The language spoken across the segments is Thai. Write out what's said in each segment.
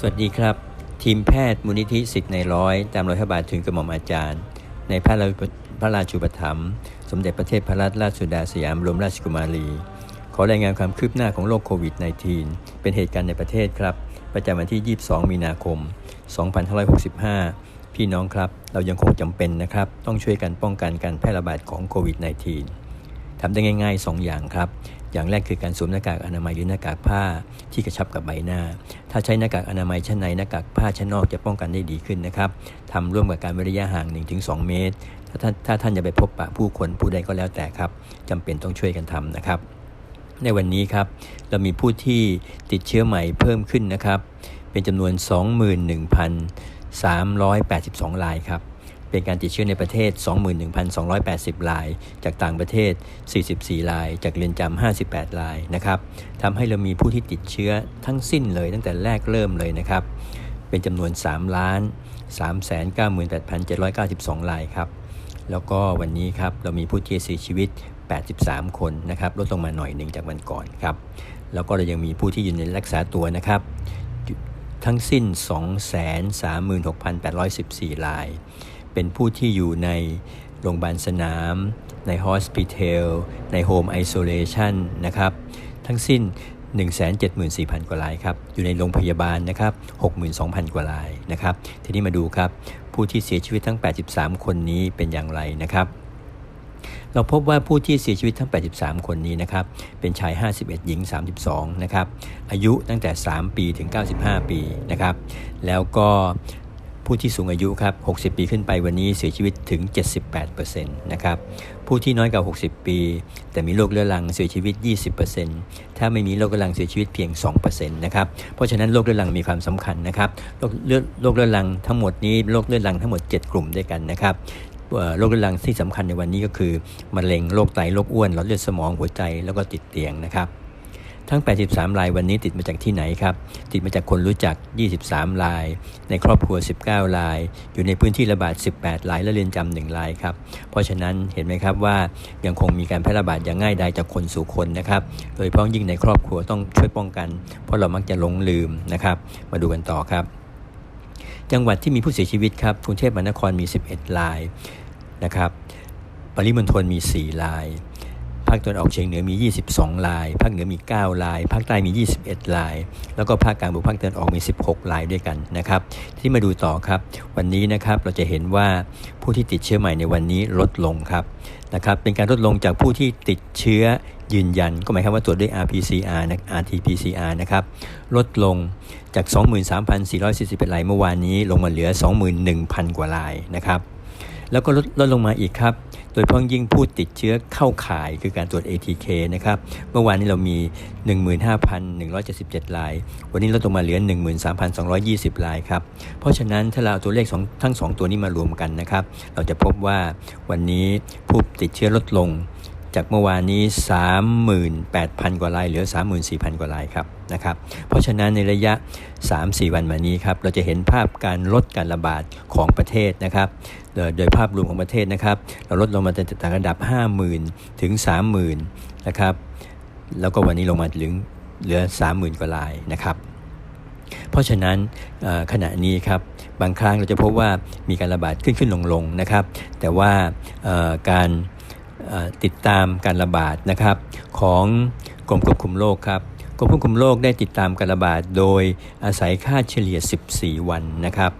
สวัสดีครับ ทีมแพทย์มูลนิธิสิทธิ์ในร้อย ตามรอยพระบาทถึงกระหม่อมอาจารย์ ในพระราพระราชูปถัมภ์สมเด็จพระเทพรัตนราชสุดาสยามรมราชกุมารี ขอรายงานความคืบหน้าของโรคโควิด -19 เป็นเหตุการณ์ในประเทศครับ ประจำวันที่ 22 มีนาคม 2565 พี่น้องครับ เรายังคงจำเป็นนะครับ ต้องช่วยกันป้องกันการแพร่ระบาดของโควิด -19 ทำได้ง่าย ๆ 2 อย่างครับ อย่างแรกคือการสวมหน้ากากอนามัยหรือหน้ากากผ้าที่กระชับกับใบหน้า ถ้าใช้หน้ากากอนามัยชั้นในหน้ากากผ้าชั้นนอกจะป้องกันได้ดีขึ้นนะครับทำร่วมกับการเว้นระยะห่าง 1-2 เมตร ถ้าท่านถ้าท่านจะไปพบปะผู้คนผู้ใดก็แล้วแต่ครับจำเป็นต้องช่วยกันทำนะครับ ในวันนี้ครับเรามีผู้ที่ติดเชื้อใหม่เพิ่มขึ้นนะครับ เป็นจำนวน 21,382รายครับ เป็นการติดเชื้อในประเทศ 21,280 ราย จากต่างประเทศ 44 ราย จากเรือนจำ 58 รายนะครับทำให้เรามีผู้ที่ติดเชื้อทั้งสิ้นเลยตั้งแต่แรกเริ่มเลยนะครับ เป็นจำนวน 3 ล้าน 398,792 รายครับ แล้วก็วันนี้ครับเรามีผู้ที่เสียชีวิต 83 คนนะครับ ลดลงมาหน่อยหนึ่งจากวันก่อนครับ แล้วก็เรายังมีผู้ที่อยู่ในรักษาตัวนะครับทั้งสิ้น 236,814 ราย เป็นผู้ที่อยู่ในโรงพยาบาลสนาม ในฮอสพิทอลในโฮมไอโซเลชันนะครับ ทั้งสิ้น 174,000 กว่ารายครับ อยู่ในโรงพยาบาลนะครับ 62,000 กว่ารายนะครับ ทีนี้มาดูครับ ผู้ที่เสียชีวิตทั้ง 83 คนนี้เป็นอย่างไรนะครับเราพบว่าผู้ที่เสียชีวิตทั้ง 83 คนนี้นะครับ เป็นชาย 51 หญิง 32 นะครับ อายุตั้งแต่ 3 ปีถึง 95 ปีนะครับ แล้วก็ ผู้ที่สูงอายุครับ 60 ปีขึ้นไปวันนี้เสียชีวิตถึง 78%นะครับ ผู้ที่น้อยกว่า 60 ปี แต่มีโรคเรื้อรังเสียชีวิต 20%ถ้าไม่มีโรคเรื้อรังเสียชีวิตเพียง 2%นะครับ เพราะฉะนั้นโรคเรื้อรังมีความสำคัญนะครับโรคเลือดโรคเรื้อรังทั้งหมดนี้โรคเรื้อรังทั้งหมด 7 กลุ่มด้วยกันนะครับโรคเรื้อรังที่สำคัญในวันนี้ก็คือมะเร็งโรคไตโรคอ้วนหลอดเลือดสมองหัวใจแล้วก็ติดเตียงนะครับ ทั้ง 83รายวันนี้ติดมาจากที่ไหนครับ ติดมาจากคนรู้จัก 23 ราย ในครอบครัว 19 ราย อยู่ในพื้นที่ระบาด 18 รายและเรือนจำหนึ่งรายครับ เพราะฉะนั้นเห็นไหมครับว่ายังคงมีการแพร่ระบาดอย่างง่ายดายจากคนสู่คนนะครับ โดยเฉพาะยิ่งในครอบครัวต้องช่วยป้องกัน เพราะเรามักจะหลงลืมนะครับ มาดูกันต่อครับ จังหวัดที่มีผู้เสียชีวิตครับกรุงเทพมหานครมี 11 รายนะครับ ปริมณฑลมี 4 ราย ภาคตะวันออกเฉียงเหนือมี 22ราย ภาคเหนือมี9ราย ภาคใต้มี 21ราย แล้วก็ภาคกลางบวกภาคตะวันออกมี 16รายด้วยกันนะครับ ที่มาดูต่อครับ วันนี้นะครับเราจะเห็นว่าผู้ที่ติดเชื้อใหม่ในวันนี้ลดลงครับนะครับเป็นการลดลงจากผู้ที่ติดเชื้อยืนยัน ก็หมายความว่าตรวจด้วย RPCR นะ RT-PCR นะครับลดลงจาก 23,441รายเมื่อวานนี้ลงมาเหลือ 21,000 กว่ารายนะครับแล้วก็ลดลดลงมาอีกครับ ดยเพ้องยิ่งผู้ติดเชื้อเข้าข่ายคือการตรวจ ATK นะครับ เมื่อวานนี้เรามี 15,177ราย วันนี้ลดลงมาเหลือ 13,220รายครับ เพราะฉะนั้นถ้าเราเอาตัวเลขทั้ง 2 ตัวนี้มารวมกันนะครับ เราจะพบว่าวันนี้ผู้ติดเชื้อลดลงจากเมื่อวานนี้ 38,000 กว่ารายเหลือ 34,000 กว่ารายครับนะครับ เพราะฉะนั้นในระยะ 3-4 วันมานี้ครับ เราจะเห็นภาพการลดการระบาดของประเทศนะครับ โดยภาพรวมของประเทศนะครับ เราลดลงมาจากระดับ 50,000 ถึง 30,000 นะครับ แล้วก็วันนี้ลงมาถึงเหลือ 30,000 กว่ารายนะครับ เพราะฉะนั้นขณะนี้ครับบางครั้งเราจะพบว่ามีการระบาดขึ้นขึ้นลงลงนะครับ แต่ว่าการติดตามการระบาดนะครับของกรมควบคุมโรคครับกรมควบคุมโรคได้ติดตามการระบาดโดยอาศัยค่าเฉลี่ย 14 วันนะครับ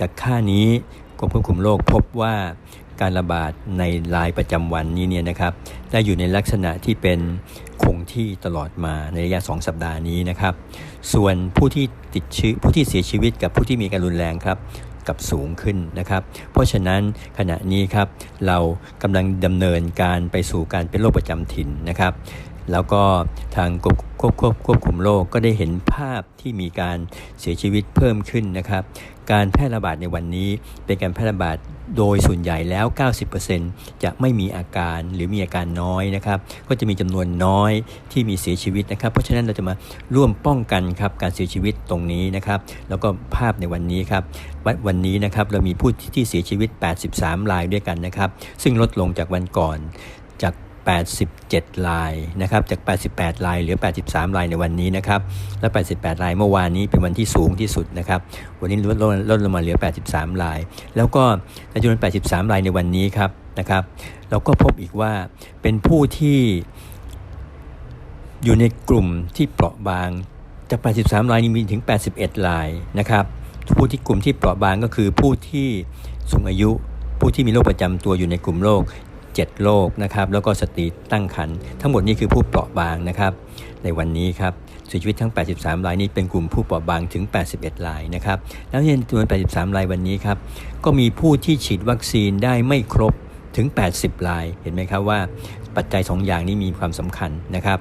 จากค่านี้ กรมควบคุมโรคพบว่าการระบาดในรายประจำวันนี้เนี่ยนะครับได้อยู่ในลักษณะที่เป็นคงที่ตลอดมาในระยะ 2 สัปดาห์นี้นะครับ ส่วนผู้ที่ติดเชื้อผู้ที่เสียชีวิตกับผู้ที่มีการรุนแรงครับกับสูงขึ้นนะครับ เพราะฉะนั้นขณะนี้ครับเรากำลังดำเนินการไปสู่การเป็นโรคประจำถิ่นนะครับ แล้วก็ทางควบควบควบควบคุมโรคก็ได้เห็นภาพที่มีการเสียชีวิตเพิ่มขึ้นนะครับ การแพร่ระบาดในวันนี้เป็นการแพร่ระบาดโดยส่วนใหญ่แล้ว 90%จะไม่มีอาการหรือมีอาการน้อยนะครับ ก็จะมีจำนวนน้อยที่มีเสียชีวิตนะครับ เพราะฉะนั้นเราจะมาร่วมป้องกันครับการเสียชีวิตตรงนี้นะครับ แล้วก็ภาพในวันนี้ครับวันนี้นะครับเรามีผู้ที่เสียชีวิต 83 รายด้วยกันนะครับ ซึ่งลดลงจากวันก่อน 87 ลายนะครับจาก 88 ลายเหลือ 83 ลายในวันนี้นะครับและ 88 ลายเมื่อวานนี้เป็นวันที่สูงที่สุดนะครับวันนี้ลดลงลดลงมาเหลือ 83 ลาย แล้วก็ในจำนวน 83 ลายในวันนี้ครับนะครับ เราก็พบอีกว่าเป็นผู้ที่อยู่ในกลุ่มที่เปราะบางจาก 83 ลายนี้มีถึง 81 ลายนะครับผู้ที่กลุ่มที่เปราะบางก็คือผู้ที่สูงอายุผู้ที่มีโรคประจำตัวอยู่ในกลุ่มโรค 7 โรคนะครับแล้วก็สตรีตั้งครรภ์ทั้งหมดนี้คือผู้เปราะบางนะครับ ในวันนี้ครับเสียชีวิตทั้ง 83 รายนี้เป็นกลุ่มผู้เปราะบางถึง 81 รายนะครับแล้วในจำนวน 83 รายวันนี้ครับก็มีผู้ที่ฉีดวัคซีนได้ไม่ครบถึง 80 ราย เห็นไหมครับว่าปัจจัย 2 อย่างนี้มีความสำคัญนะครับ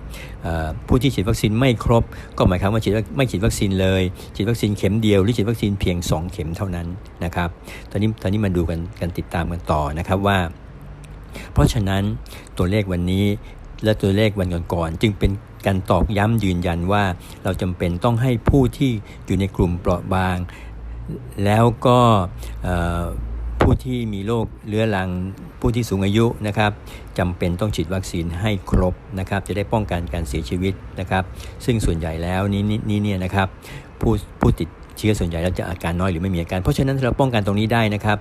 ผู้ที่ฉีดวัคซีนไม่ครบ ก็หมายความว่าฉีดไม่ฉีดวัคซีนเลย ฉีดวัคซีนเข็มเดียวหรือฉีดวัคซีนเพียง 2 เข็มเท่านั้นนะครับ ตอนนี้ตอนนี้มาดูกันกันติดตามกันต่อนะครับว่า เพราะฉะนั้นตัวเลขวันนี้และตัวเลขวันก่อนๆจึงเป็นการตอกย้ำยืนยันว่าเราจำเป็นต้องให้ผู้ที่อยู่ในกลุ่มเปราะบาง แล้วก็ผู้ที่มีโรคเรื้อรังผู้ที่สูงอายุนะครับจำเป็นต้องฉีดวัคซีนให้ครบนะครับ จะได้ป้องกันการเสียชีวิตนะครับ ซึ่งส่วนใหญ่แล้วนี้นี่เนี่ยนะครับผู้ผู้ติดเชื้อส่วนใหญ่แล้วจะอาการน้อยหรือไม่มีอาการ เพราะฉะนั้นเราป้องกันตรงนี้ได้นะครับ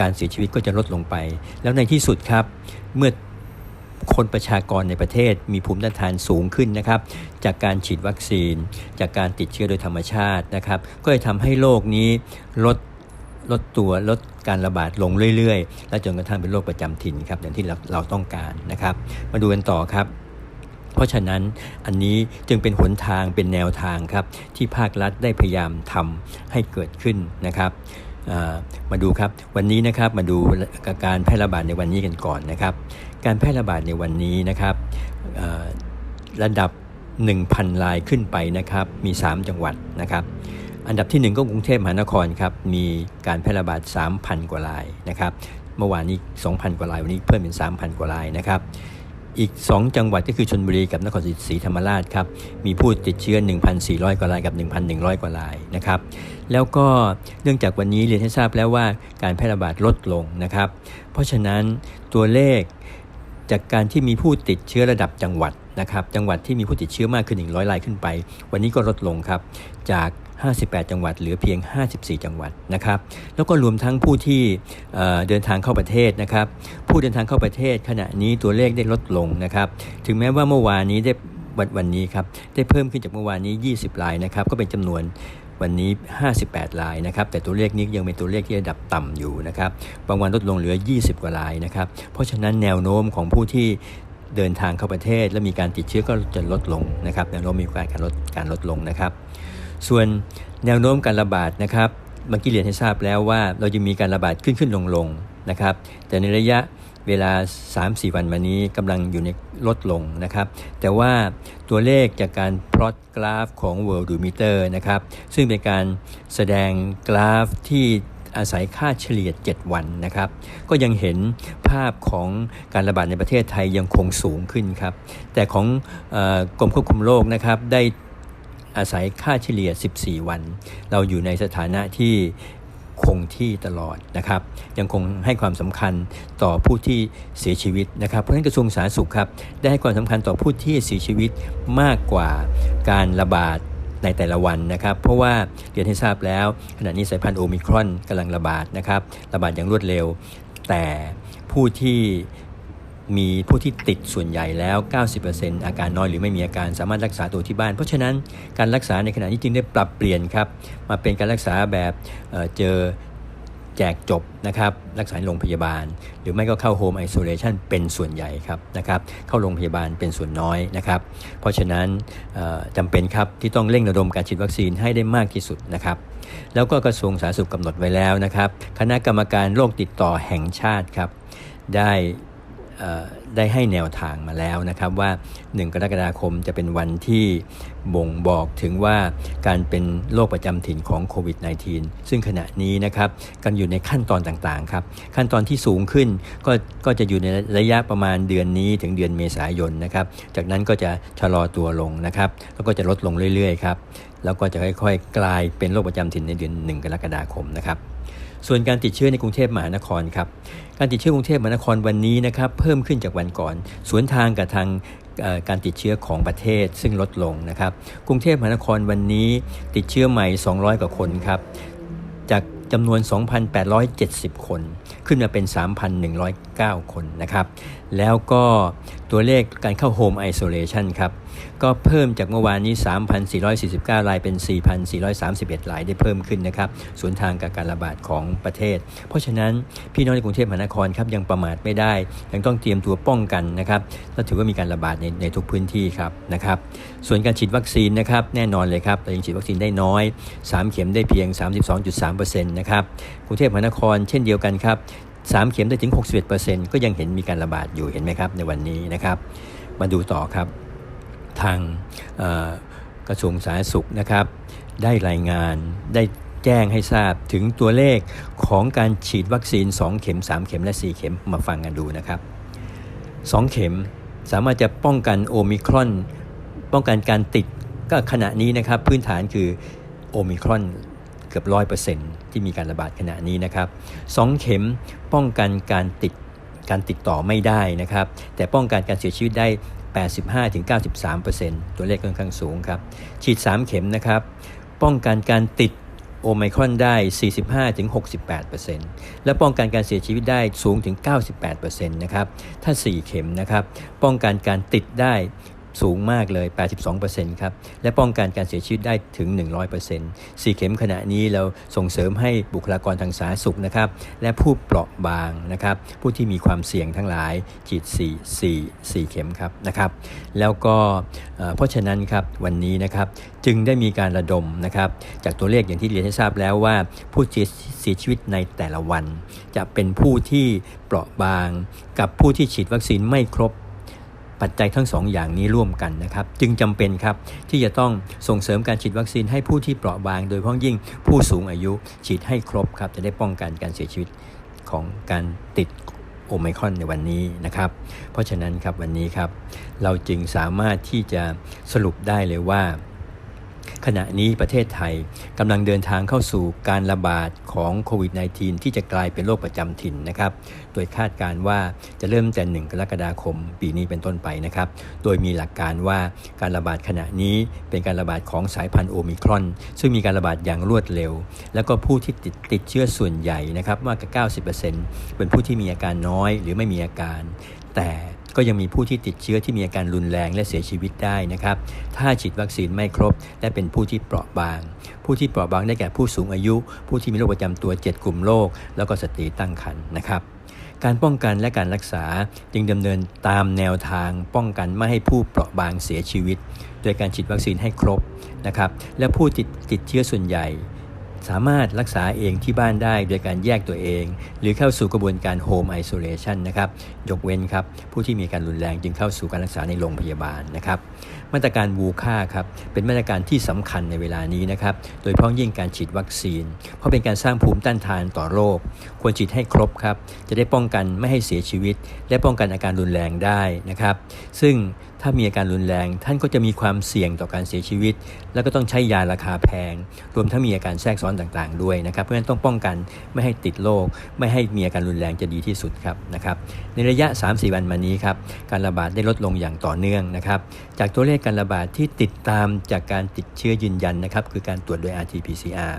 การเสียชีวิตก็จะลดลงไป แล้วในที่สุดครับ เมื่อคนประชากรในประเทศมีภูมิต้านทานสูงขึ้นนะครับ จากการฉีดวัคซีน จากการติดเชื้อโดยธรรมชาตินะครับ ก็จะทำให้โรคนี้ลดลดตัวลดการระบาดลงเรื่อยๆ และจนกระทั่งเป็นโรคประจำถิ่นครับอย่างที่เราเราต้องการนะครับ มาดูกันต่อครับ เพราะฉะนั้นอันนี้จึงเป็นหนทางเป็นแนวทางครับ ที่ภาครัฐได้พยายามทำให้เกิดขึ้นนะครับ มาดูครับวันนี้นะครับมาดูการแพร่ระบาดในวันนี้กันก่อนนะครับ การแพร่ระบาดในวันนี้นะครับระดับ 1,000 รายขึ้นไปนะครับมี 3 จังหวัดนะครับ อันดับที่ 1 ก็กรุงเทพมหานครครับมีการแพร่ระบาด 3,000 กว่ารายนะครับ เมื่อวานนี้ 2,000 กว่ารายวันนี้เพิ่มเป็น 3,000 กว่ารายนะครับ อีก 2 จังหวัดก็คือชนบุรีกับนครศรีธรรมราชครับ มีผู้ติดเชื้อ 1,400 กว่ารายกับ 1,100 กว่ารายนะครับ แล้วก็เนื่องจากวันนี้เรียนให้ทราบแล้วว่าการแพร่ระบาดลดลงนะครับ เพราะฉะนั้นตัวเลขจากการที่มีผู้ติดเชื้อระดับจังหวัดนะครับ จังหวัดที่มีผู้ติดเชื้อมากขึ้น 100 รายขึ้นไป วันนี้ก็ลดลงครับ จาก 58 จังหวัด เหลือเพียง 54 จังหวัดนะครับ แล้วก็รวมทั้งผู้ที่เดินทางเข้าประเทศนะครับ ผู้เดินทางเข้าประเทศขณะนี้ตัวเลขได้ลดลงนะครับ ถึงแม้ว่าเมื่อวานนี้ได้วันวันนี้ครับได้เพิ่มขึ้นจากเมื่อวานนี้ 20รายนะครับ ก็เป็นจำนวนวันนี้ 58รายนะครับ แต่ตัวเลขนี้ยังเป็นตัวเลขที่ระดับต่ำอยู่นะครับ บางวันลดลงเหลือ 20 กว่ารายนะครับ เพราะฉะนั้นแนวโน้มของผู้ที่เดินทางเข้าประเทศ และมีการติดเชื้อก็จะลดลงนะครับแนวโน้มมีการลดการลดลงนะครับ ส่วนแนวโน้มการระบาดนะครับเมื่อกี้เรียนให้ทราบแล้วว่าเราจะมีการระบาดขึ้นขึ้นลงลงนะครับ แต่ในระยะเวลา 3-4 วันมานี้กำลังอยู่ในลดลงนะครับ แต่ว่าตัวเลขจากการพลอตกราฟของ World Meter นะครับ ซึ่งเป็นการแสดงกราฟที่อาศัยค่าเฉลี่ย 7 วันนะครับ ก็ยังเห็นภาพของการระบาดในประเทศไทยยังคงสูงขึ้นครับ แต่ของกรมควบคุมโรคนะครับได้ อาศัยค่าเฉลี่ย 14 วัน เราอยู่ในสถานะที่คงที่ตลอดนะครับ ยังคงให้ความสำคัญต่อผู้ที่เสียชีวิตนะครับเพราะฉะนั้นกระทรวงสาธารณสุขครับได้ให้ความสำคัญต่อผู้ที่เสียชีวิตมากกว่าการระบาดในแต่ละวันนะครับ เพราะว่าเรียนให้ทราบแล้ว ขณะนี้สายพันธุ์โอมิครอนกำลังระบาดนะครับ ระบาดอย่างรวดเร็ว แต่ผู้ที่ มีผู้ที่ติดส่วนใหญ่แล้ว 90%อาการน้อยหรือไม่มีอาการสามารถรักษาตัวที่บ้าน เพราะฉะนั้นการรักษาในขณะนี้จึงได้ปรับเปลี่ยนครับ มาเป็นการรักษาแบบเเจอแจกจบนะครับรักษาโรงพยาบาล หรือไม่ก็เข้าโฮมไอโซเลชันเป็นส่วนใหญ่ครับนะครับเข้าโรงพยาบาลเป็นส่วนน้อยนะครับเพราะฉะนั้นจำเป็นครับที่ต้องเร่งระดมการฉีดวัคซีนให้ได้มากที่สุดนะครับแล้วก็กระทรวงสาธารณสุขกำหนดไว้แล้วนะครับ คณะกรรมการโรคติดต่อแห่งชาติครับได้ ได้ให้แนวทางมาแล้วนะครับว่า 1 กรกฎาคมจะเป็นวันที่บ่งบอกถึงว่าการเป็นโรคประจำถิ่นของโควิด -19 ซึ่งขณะนี้นะครับกันอยู่ในขั้นตอนต่างๆครับ ขั้นตอนที่สูงขึ้นก็ก็จะอยู่ในระยะประมาณเดือนนี้ถึงเดือนเมษายนนะครับ จากนั้นก็จะชะลอตัวลงนะครับ แล้วก็จะลดลงเรื่อยๆครับ แล้วก็จะค่อยๆ กลายเป็นโรคประจำถิ่นในเดือน 1 กรกฎาคมนะครับส่วนการติดเชื้อในกรุงเทพมหานครครับการติดเชื้อกรุงเทพมหานครวันนี้นะครับเพิ่มขึ้นจากวันก่อน สวนทางกับทางการติดเชื้อของประเทศซึ่งลดลงนะครับกรุงเทพมหานครวันนี้ติดเชื้อใหม่ 200 กว่าคนครับจากจำนวน 2,870 คน ขึ้นมาเป็น 3,109 คนนะครับ แล้วก็ตัวเลขการเข้าโฮมไอโซเลชันครับ ก็เพิ่มจากเมื่อวานนี้ 3,449 รายเป็น 4,431 รายได้เพิ่มขึ้นนะครับส่วนทางกับการระบาดของประเทศ เพราะฉะนั้นพี่น้องในกรุงเทพมหานครครับยังประมาทไม่ได้ ยังต้องเตรียมตัวป้องกันนะครับและถือว่ามีการระบาดในในทุกพื้นที่ครับนะครับส่วนการฉีดวัคซีนนะครับแน่นอนเลยครับแต่ยังฉีดวัคซีนได้น้อย 3 เข็มได้เพียง 32.3%นะครับกรุงเทพมหานครเช่นเดียวกันครับ3 เข็มได้ถึง 61%ก็ยังเห็นมีการระบาดอยู่เห็นไหมครับในวันนี้นะครับ มาดูต่อครับ ทางกระทรวงสาธารณสุขนะครับ ได้รายงานได้แจ้งให้ทราบถึงตัวเลขของการฉีดวัคซีน 2 เข็ม 3 เข็มและ 4 เข็มมาฟังกันดูนะครับ 2 เข็มสามารถจะป้องกันโอมิครอน ป้องกันการติดก็ขณะนี้นะครับพื้นฐานคือโอมิครอนเกือบร้อยเปอร์เซ็นต์ที่มีการระบาดขณะนี้นะครับสองเข็มป้องกันการติดการติดต่อไม่ได้นะครับ แต่ป้องกันการเสียชีวิตได้ 85-93%ตัวเลขค่อนข้างสูงครับ ฉีด 3 เข็มนะครับ ป้องกันการติดโอไมครอนได้ 45-68%และป้องกันการเสียชีวิตได้สูงถึง 98%นะครับ ถ้า 4 เข็มนะครับ ป้องกันการติดได้ สูงมากเลย 82%ครับ และป้องกันการเสียชีวิตได้ถึง 100% 4 เข็มขณะนี้เราส่งเสริมให้บุคลากรทางสาธารณสุขนะครับ และผู้เปราะบางนะครับ ผู้ที่มีความเสี่ยงทั้งหลายฉีด 4 4 4 เข็มครับนะครับ แล้วก็เพราะฉะนั้นครับวันนี้นะครับจึงได้มีการระดมนะครับ จากตัวเลขอย่างที่เรียนให้ทราบแล้วว่า ผู้เสียชีวิตในแต่ละวัน จะเป็นผู้ที่เปราะบาง กับผู้ที่ฉีดวัคซีนไม่ครบ ปัจจัยทั้งสองอย่างนี้ร่วมกันนะครับ จึงจำเป็นครับที่จะต้องส่งเสริมการฉีดวัคซีนให้ผู้ที่เปราะบาง โดยเฉพาะยิ่งผู้สูงอายุฉีดให้ครบครับจะได้ป้องกันการเสียชีวิตของการติดโอไมครอนในวันนี้นะครับ เพราะฉะนั้นครับวันนี้ครับเราจึงสามารถที่จะสรุปได้เลยว่า ขณะนี้ประเทศไทยกำลังเดินทางเข้าสู่การระบาดของโควิด -19 ที่จะกลายเป็นโรคประจำถิ่นนะครับ โดยคาดการว่าจะเริ่มแต่ 1 กรกฎาคม ปีนี้เป็นต้นไปนะครับ โดยมีหลักการว่าการระบาดขณะนี้เป็นการระบาดของสายพันธุ์โอมิครอน ซึ่งมีการระบาดอย่างรวดเร็ว แล้วก็ผู้ที่ติดติดเชื้อส่วนใหญ่นะครับมากกว่า 90%เป็นผู้ที่มีอาการน้อยหรือไม่มีอาการ แต่ ก็ยังมีผู้ที่ติดเชื้อที่มีอาการรุนแรงและเสียชีวิตได้นะครับ ถ้าฉีดวัคซีนไม่ครบ และเป็นผู้ที่เปราะบาง ผู้ที่เปราะบางได้แก่ผู้สูงอายุ ผู้ที่มีโรคประจำตัว 7 กลุ่มโรคแล้วก็สตรีตั้งครรภ์นะครับการป้องกันและการรักษาจึงดำเนินตามแนวทางป้องกันไม่ให้ผู้เปราะบางเสียชีวิต โดยการฉีดวัคซีนให้ครบนะครับและผู้ติดติดเชื้อส่วนใหญ่ สามารถรักษาเองที่บ้านได้โดยการแยกตัวเอง หรือเข้าสู่กระบวนการโฮมไอโซเลชันนะครับยกเว้นครับผู้ที่มีการรุนแรงจึงเข้าสู่การรักษาในโรงพยาบาลนะครับมาตรการวูค่าครับเป็นมาตรการที่สำคัญในเวลานี้นะครับโดยเฉพาะยิ่งการฉีดวัคซีน เพราะเป็นการสร้างภูมิต้านทานต่อโรค ควรฉีดให้ครบครับจะได้ป้องกันไม่ให้เสียชีวิต และป้องกันอาการรุนแรงได้นะครับซึ่ง ถ้ามีอาการรุนแรง ท่านก็จะมีความเสี่ยงต่อการเสียชีวิต แล้วก็ต้องใช้ยาราคาแพง รวมทั้งมีอาการแทรกซ้อนต่างๆ ด้วยนะครับ เพราะฉะนั้นต้องป้องกันไม่ให้ติดโรคไม่ให้มีอาการรุนแรงจะดีที่สุดครับนะครับ ในระยะ 3-4 วันมานี้ครับการระบาดได้ลดลงอย่างต่อเนื่องนะครับ จากตัวเลขการระบาดที่ติดตามจากการติดเชื้อยืนยันนะครับ คือการตรวจโดย RT-PCR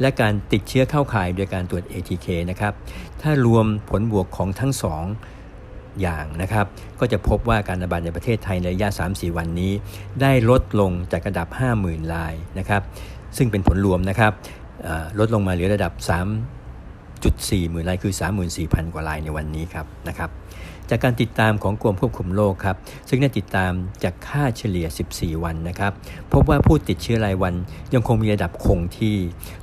และการติดเชื้อเข้าข่ายโดยการตรวจ ATK นะครับ ถ้ารวมผลบวกของทั้งสอง อย่างนะครับ ก็จะพบว่าการระบาดในประเทศไทยในระยะ 3-4 วันนี้ ได้ลดลงจากระดับ 50,000รายนะครับซึ่งเป็นผลรวมนะครับลดลงมาเหลือระดับ 3.4 หมื่นรายคือ 34,000 กว่ารายในวันนี้ครับนะครับจากการติดตามของกรมควบคุมโรคครับ ซึ่งได้ติดตามจากค่าเฉลี่ย 14 วันนะครับ พบว่าผู้ติดเชื้อรายวันยังคงมีระดับคงที่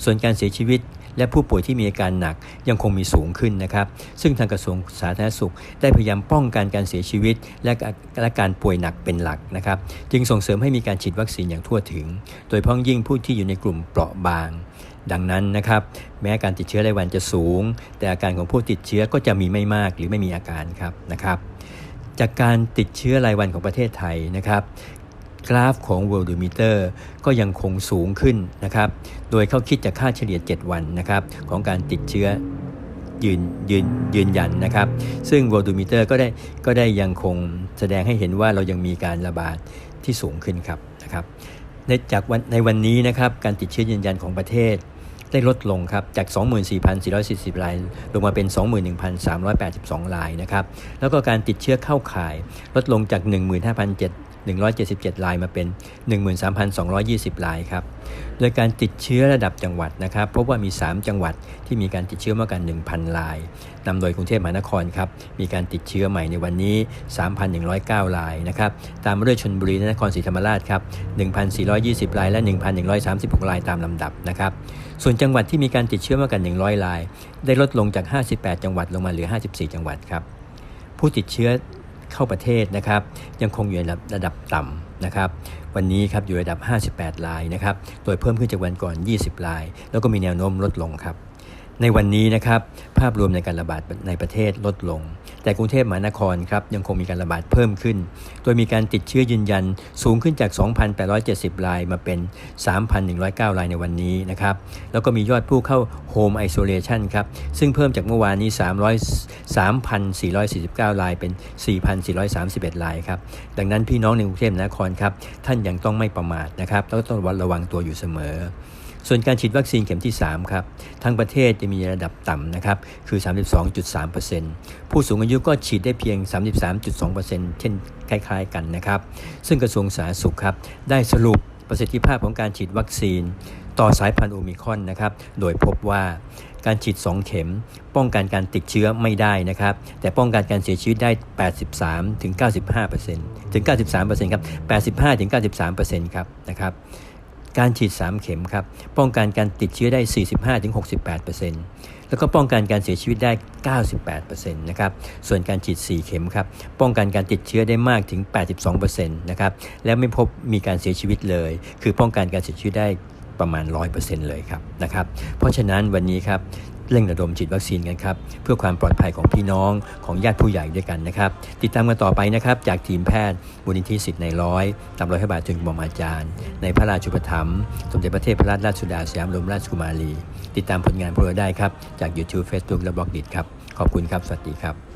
ส่วนการเสียชีวิต และผู้ป่วยที่มีอาการหนักยังคงมีสูงขึ้นนะครับ ซึ่งทางกระทรวงสาธารณสุข ได้พยายามป้องกันการเสียชีวิต และและการป่วยหนักเป็นหลักนะครับ จึงส่งเสริมให้มีการฉีดวัคซีนอย่างทั่วถึง โดยพ้องยิ่งผู้ที่อยู่ในกลุ่มเปราะบางดังนั้นนะครับแม้การติดเชื้อรายวันจะสูง แต่อาการของผู้ติดเชื้อก็จะมีไม่มากหรือไม่มีอาการครับนะครับ จากการติดเชื้อรายวันของประเทศไทยนะครับ กราฟของ World Meter ก็ยังคงสูงขึ้นนะครับ โดยเขาคิดจากค่าเฉลี่ย 7 วันนะครับของการติดเชื้อยืนยืนยืนยันนะครับ ซึ่ง World Meter ก็ได้ก็ได้ยังคงแสดงให้เห็นว่าเรายังมีการระบาดที่สูงขึ้นครับนะครับ ในจากวันในวันนี้นะครับการติดเชื้อยืนยันของประเทศได้ลดลงครับจาก 24,440 ราย ลงมาเป็น 21,382 รายนะครับ แล้วก็การติดเชื้อเข้าข่ายลดลงจาก 177 รายมาเป็น 13,220 รายครับ โดยการติดเชื้อระดับจังหวัดนะครับพบว่ามี 3 จังหวัดที่มีการติดเชื้อมากกว่า1,000 รายนำโดยกรุงเทพมหานครครับ มีการติดเชื้อใหม่ในวันนี้ 3,109 รายนะครับ ตามมาด้วยชนบุรีและนครศรีธรรมราชครับ 1,420 รายและ 1,136 รายตามลำดับนะครับ ส่วนจังหวัดที่มีการติดเชื้อมากกว่า100 ราย ได้ลดลงจาก 58 จังหวัดลงมาเหลือ 54 จังหวัดครับ ผู้ติดเชื้อ เข้าประเทศนะครับ ยังคงอยู่ในระดับต่ำนะครับวันนี้ครับอยู่ระดับ 58 รายนะครับโดยเพิ่มขึ้นจากวันก่อน 20 ราย แล้วก็มีแนวโน้มลดลงครับในวันนี้นะครับภาพรวมในการระบาดในประเทศลดลง แต่กรุงเทพมหานครครับยังคงมีการระบาดเพิ่มขึ้น โดยมีการติดเชื้อยืนยันสูงขึ้นจาก 2,870 รายมาเป็น 3,109 รายในวันนี้นะครับ แล้วก็มียอดผู้เข้า Home Isolation ครับ ซึ่งเพิ่มจากเมื่อวานนี้ 300 3,449 รายเป็น 4,431 รายครับ ดังนั้นพี่น้องในกรุงเทพมหานครครับ ท่านยังต้องไม่ประมาทนะครับแล้วต้องระวังตัวอยู่เสมอ ส่วนการฉีดวัคซีนเข็มที่ 3 ครับ ทั้งประเทศจะมีระดับต่ำนะครับ คือ 32.3%ผู้สูงอายุก็ฉีดได้เพียง 33.2%เช่นคล้าย ๆ กันนะครับ ซึ่งกระทรวงสาธารณสุขครับ ได้สรุปประสิทธิภาพของการฉีดวัคซีน ต่อสายพันธุ์โอมิคอนนะครับ โดยพบว่าการฉีด 2 เข็ม ป้องกันการติดเชื้อไม่ได้นะครับ แต่ป้องกันการเสียชีวิตได้ 83ถึง95%ถึง 93%ครับ 85ถึง93%ครับนะครับ การฉีด 3 เข็มครับป้องกันการติดเชื้อได้ 45-68%แล้วก็ป้องกันการเสียชีวิตได้ 98%นะครับส่วนการฉีด 4 เข็มครับป้องกันการติดเชื้อได้มากถึง 82%นะครับและไม่พบมีการเสียชีวิตเลย คือป้องกันการเสียชีวิตได้ประมาณ 100%เลยครับนะครับ เพราะฉะนั้นวันนี้ครับ เร่งระดมฉีดวัคซีนกันครับ เพื่อความปลอดภัยของพี่น้องของญาติผู้ใหญ่ด้วยกันนะครับ ติดตามกันต่อไปนะครับ จากทีมแพทย์มูลนิธิสิทธิ์ในร้อยตามรอยพระบาทจึงบอมอาจารย์ ในพระราชุปถัมภ์สมเด็จพระเทพรัตนราชสุดาสยามรมราชกุมารี ติดตามผลงานพวกเราได้ครับ จาก YouTube Facebook และบล็อกดิครับขอบคุณครับสวัสดีครับ